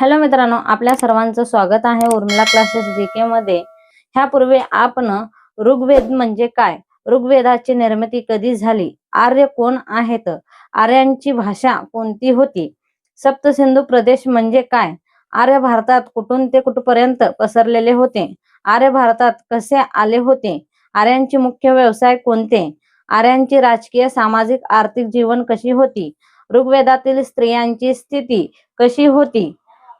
Hello मित्रांनो आपल्या सर्वांचं स्वागत आहे उर्मिला क्लासेस जी के मध्ये. ह्यापूर्वी आपण ऋग्वेद म्हणजे काय? ऋग्वेदाची निर्मिती कधी झाली? आर्य कोण आहेत? आर्यांची भाषा कोणती होती? सप्तसिंधू प्रदेश म्हणजे काय? आर्य भारतात कुठून ते कुठपर्यंत पसरलेले होते? आर्य भारतात कसे आले होते? आर्यांचे मुख्य व्यवसाय कोणते? आर्यांची राजकीय सामाजिक आर्थिक जीवन कशी होती? ऋग्वेदातील स्त्रियांची स्थिती कशी होती?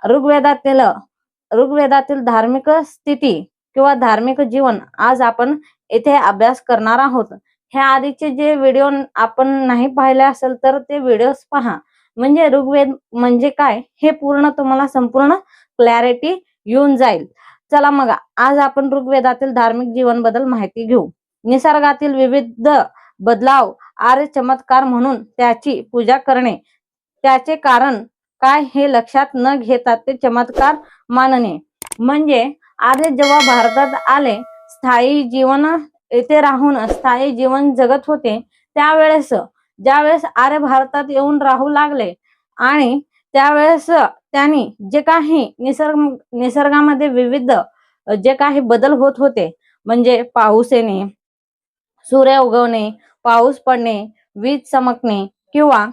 ऋग्वेदातील ऋग्वेदातील धार्मिक स्थिती किंवा धार्मिक जीवन आज आपण येथे अभ्यास करणार आहोत. ह्या आधीचे जे व्हिडिओ आपण नाही पाहिले असेल तर ते व्हिडिओ पहा. म्हणजे ऋग्वेद म्हणजे काय हे पूर्ण तुम्हाला संपूर्ण क्लॅरिटी येऊन जाईल. चला मग आज आपण ऋग्वेदातील धार्मिक जीवनबद्दल माहिती घेऊ. निसर्गातील विविध बदलाव आर्य चमत्कार म्हणून त्याची पूजा करणे. त्याचे कारण काय हे लक्षात न घेता ते चमत्कार मानणे. म्हणजे आर्य जेव्हा भारतात आले स्थायी जीवन येथे राहून स्थायी जीवन जगत होते त्यावेळेस ज्यावेळेस आर्य भारतात येऊन राहू लागले आणि त्यावेळेस त्यांनी जे काही निसर्ग निसर्गामध्ये विविध जे काही बदल होत होते म्हणजे पाऊस येणे सूर्य उगवणे पाऊस पडणे वीज चमकणे किंवा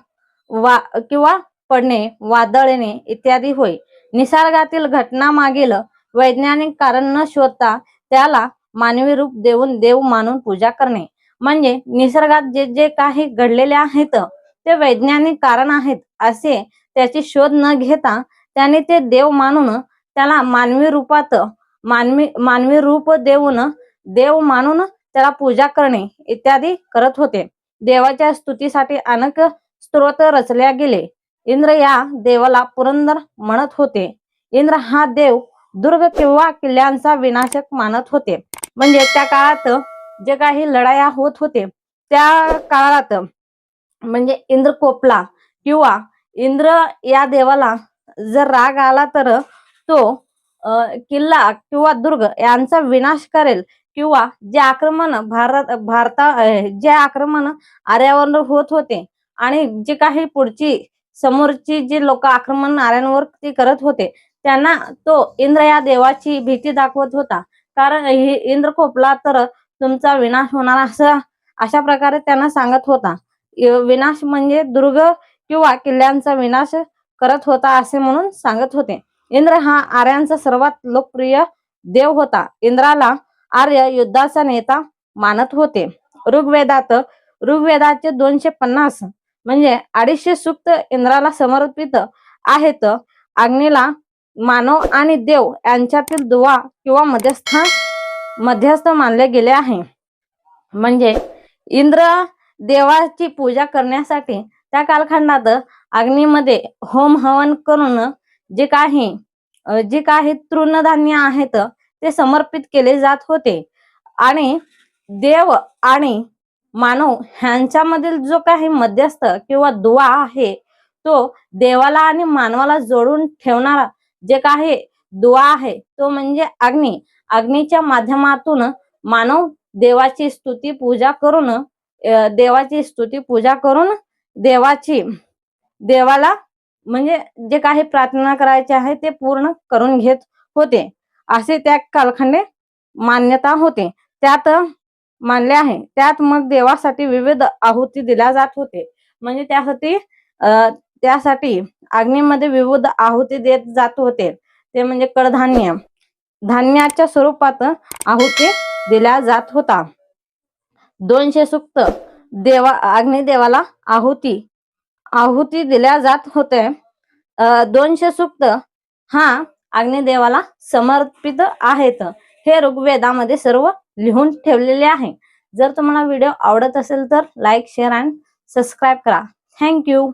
वा किंवा पडणे वादळ येणे इत्यादी होय. निसर्गातील घटना मागील वैज्ञानिक कारण न शोधता त्याला मानवी रूप देऊन देव मानून पूजा करणे. म्हणजे निसर्गात जे जे काही घडलेले आहेत ते वैज्ञानिक कारण आहेत असे त्याची शोध न घेता त्याने ते देव मानून त्याला मानवी रूपात मानवी मानवी रूप देऊन देव मानून त्याला पूजा करणे इत्यादी करत होते. देवाच्या स्तुतीसाठी अनेक स्त्रोत रचल्या गेले. इंद्र या देवाला पुरंदर म्हणत होते. इंद्र हा देव दुर्ग किंवा किल्ल्यांचा विनाशक मानत होते. म्हणजे त्या काळात जे काही लढाया होत होते त्या काळात म्हणजे इंद्र कोपला किंवा इंद्र या देवाला जर राग आला तर तो किल्ला किंवा दुर्ग यांचा विनाश करेल किंवा जे आक्रमण भारत भारता जे आक्रमण आर्यावर होत होते आणि जे काही पुढची समोरची जी लोक आक्रमण नारायणवर ते करत होते त्यांना तो इंद्र या देवाची भीती दाखवत होता. कारण इंद्र खोपला तर तुमचा विनाश होणार असं अशा प्रकारे त्यांना सांगत होता. विनाश म्हणजे दुर्ग किंवा किल्ल्यांचा विनाश करत होता असे म्हणून सांगत होते. इंद्र हा आर्यांचा सर्वात लोकप्रिय देव होता. इंद्राला आर्य युद्धाचा नेता मानत होते. ऋग्वेदात ऋग्वेदाचे दोनशे पन्नास म्हणजे अडीचशे सुक्त इंद्राला समर्पित आहेत. अग्नीला मानव आणि देव यांच्यातील दुवा किंवा मध्यस्थान मध्यस्थ मानले गेले आहे. म्हणजे इंद्र देवाची पूजा करण्यासाठी त्या कालखंडात अग्नीमध्ये होम हवन करून जे काही जे काही तृणधान्य आहेत ते समर्पित केले जात होते. आणि देव आणि मानव ह्यांच्यामधील जो काही मध्यस्थ किंवा दुवा आहे तो देवाला आणि मानवाला जोडून ठेवणारा जे काही दुवा आहे तो म्हणजे अग्नी. अग्नीच्या माध्यमातून मानव देवाची स्तुती पूजा करून देवाची स्तुती पूजा करून देवाची देवाला म्हणजे जे काही प्रार्थना करायचे आहे ते पूर्ण करून घेत होते. असे त्या कालखंडे मान्यता होते. त्यात मानले आहे. त्यात मग देवासाठी विविध आहुती दिल्या जात होते. म्हणजे त्यासाठी त्यासाठी अग्नीमध्ये विविध आहुती देत जात होते. ते म्हणजे कडधान्य. धान्याच्या स्वरूपात आहुती दिल्या जात होता. दोनशे सुक्त देवा अग्निदेवाला आहुती आहुती दिल्या जात होते. दोनशे सुक्त हा अग्निदेवाला समर्पित आहेत. हे ऋग्वेदामध्ये सर्व लिहून ठेवलेले आहे. जर तुम्हाला व्हिडिओ आवडत असेल तर लाईक शेअर अँड सबस्क्राईब करा. Thank you